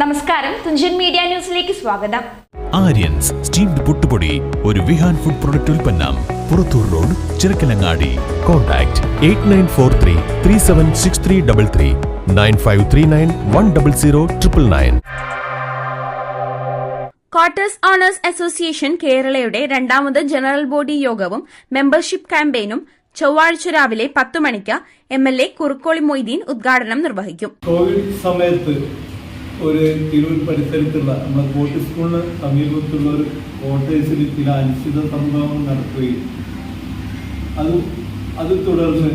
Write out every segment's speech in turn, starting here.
നമസ്കാരം. തുഞ്ചൻ മീഡിയ ന്യൂസിലേക്ക് സ്വാഗതം. ആര്യൻസ് സ്റ്റീംഡ് പുട്ടുപൊടി ഒരു വിഹാൻ ഫുഡ് പ്രൊഡക്റ്റ് ഉൽപ്പന്നം Purathur road Chirakkalangadi. Contact eight nine four three three seven six three double three nine five three nine one double zero triple nine. Quarters owners association കേരളയുടെ രണ്ടാമത് general body യോഗവും membership ക്യാമ്പയിനും ചൊവ്വാഴ്ച രാവിലെ പത്ത് മണിക്ക് M L A Kurukkoli Moideen ഉദ്ഘാടനം നിർവഹിക്കും. കോവിഡ് സമയത്ത് ഒരു തിരൂർ പരിസരത്തുള്ള നമ്മുടെ കോട്ടി സ്കൂളിന് സമീപത്തുള്ള ഒരു കോട്ടേഴ്സിൽ ചില അനിശ്ചിത സംഭവങ്ങൾ നടക്കുകയും അത് അത് തുടർന്ന്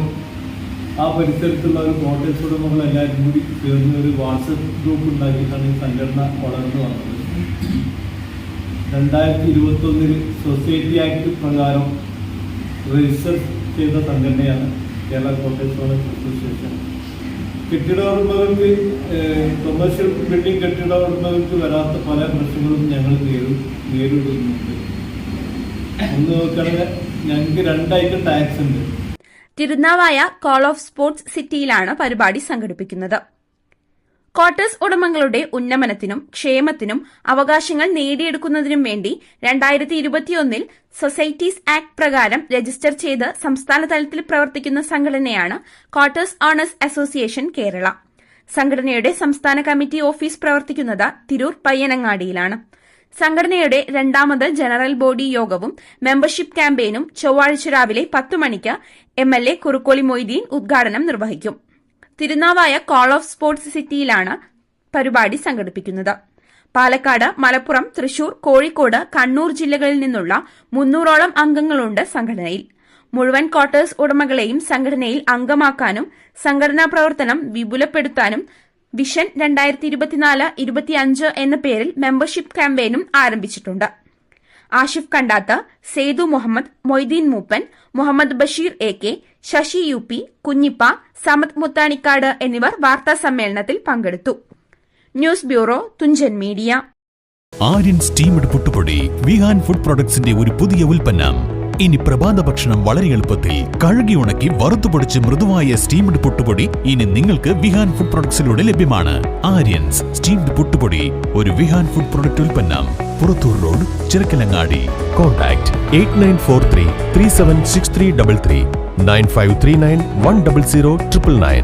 ആ പരിസരത്തുള്ള ഒരു കോട്ടേഴ്സ് ഉടമകൾ എല്ലാവരും കൂടി ചേർന്ന് ഒരു വാട്സപ്പ് ഗ്രൂപ്പ് ഉണ്ടാക്കിയിട്ടാണ് ഈ സംഘടന വളർന്നു വന്നത്. രണ്ടായിരത്തി ഇരുപത്തൊന്നിൽ സൊസൈറ്റി ആക്ട് പ്രകാരം രജിസ്റ്റർ ചെയ്ത സംഘടനയാണ് കേരള കോട്ടേഴ്സ് അസോസിയേഷൻ. കെട്ടിട ഉടമകൾക്ക് കൊമേഴ്ഷ്യൽ ബിൽഡിംഗ് കെട്ടിട ഉടമകൾക്ക് വരാത്ത പല പ്രശ്നങ്ങളും ഞങ്ങൾ നേരിടും നേരിടുന്നുണ്ട്. ഒന്ന് നോക്കുകയാണെങ്കിൽ ഞങ്ങൾക്ക് രണ്ടായിട്ട് ടാക്സ് ഉണ്ട്. തിരുനാവായ കോൾ ഓഫ് സ്പോർട്സ് സിറ്റിയിലാണ് പരിപാടി സംഘടിപ്പിക്കുന്നത്. ക്വാർട്ടേഴ്സ് ഉടമകളുടെ ഉന്നമനത്തിനും ക്ഷേമത്തിനും അവകാശങ്ങൾ നേടിയെടുക്കുന്നതിനും വേണ്ടി രണ്ടായിരത്തി ഇരുപത്തിയൊന്നിൽ സൊസൈറ്റീസ് ആക്ട് പ്രകാരം രജിസ്റ്റർ ചെയ്ത് സംസ്ഥാന തലത്തിൽ പ്രവർത്തിക്കുന്ന സംഘടനയാണ് ക്വാർട്ടേഴ്സ് ഓണേഴ്സ് അസോസിയേഷൻ കേരള. സംഘടനയുടെ സംസ്ഥാന കമ്മിറ്റി ഓഫീസ് പ്രവർത്തിക്കുന്നത് തിരൂർ പയ്യനങ്ങാടിയിലാണ്. സംഘടനയുടെ രണ്ടാമത് ജനറൽ ബോഡി യോഗവും മെമ്പർഷിപ്പ് ക്യാമ്പയിനും ചൊവ്വാഴ്ച രാവിലെ പത്ത് മണിക്ക് M L A Kurukkoli Moideen ഉദ്ഘാടനം നിർവഹിക്കും. തിരുനാവായ കോൾ ഓഫ് സ്പോർട്സ് സിറ്റിയിലാണ് പരിപാടി സംഘടിപ്പിക്കുന്നത്. പാലക്കാട് മലപ്പുറം തൃശൂർ കോഴിക്കോട് കണ്ണൂർ ജില്ലകളിൽ നിന്നുള്ള മുന്നൂറോളം അംഗങ്ങളുണ്ട് സംഘടനയിൽ. മുഴുവൻ ക്വാർട്ടേഴ്സ് ഉടമകളെയും സംഘടനയിൽ അംഗമാക്കാനും സംഘടനാ പ്രവർത്തനം വിപുലപ്പെടുത്താനും വിഷൻ രണ്ടായിരത്തി ഇരുപത്തിനാല് ഇരുപത്തിയഞ്ച് എന്ന പേരിൽ മെമ്പർഷിപ്പ് ക്യാമ്പയിനും ആരംഭിച്ചിട്ടുണ്ട്. Ashif Kandath Sethu Muhammad Moideen Mooppan Muhammad Basheer A K Sasi U P Kunhippa Samad Muthanikkad എന്നിവർ വാർത്താ സമ്മേളനത്തിൽ പങ്കെടുത്തു. News bureau Thunchan media. Aryan steamed പുട്ടുപൊടി വിഹാൻ ഫുഡ് പ്രൊഡക്ട്സിന്റെ ഒരു പുതിയ ഉൽപ്പന്നം. ഇനി പ്രഭാത ഭക്ഷണം വളരെ എളുപ്പത്തിൽ കഴുകി ഉണക്കി വറുത്തുപൊടിച്ച് മൃദുവായ സ്റ്റീംഡ് പുട്ടുപൊടി ഇനി നിങ്ങൾക്ക് വിഹാൻ ഫുഡ് പ്രൊഡക്ട്സിലൂടെ ലഭ്യമാണ്. ആര്യൻസ് സ്റ്റീംഡ് പുട്ടുപൊടി ഒരു വിഹാൻ ഫുഡ് പ്രൊഡക്റ്റ് ഉൽപ്പന്നം. Purathur road Chirakkalangadi. Contact eight nine four three three seven six three double three. Nine five three nine one double zero triple nine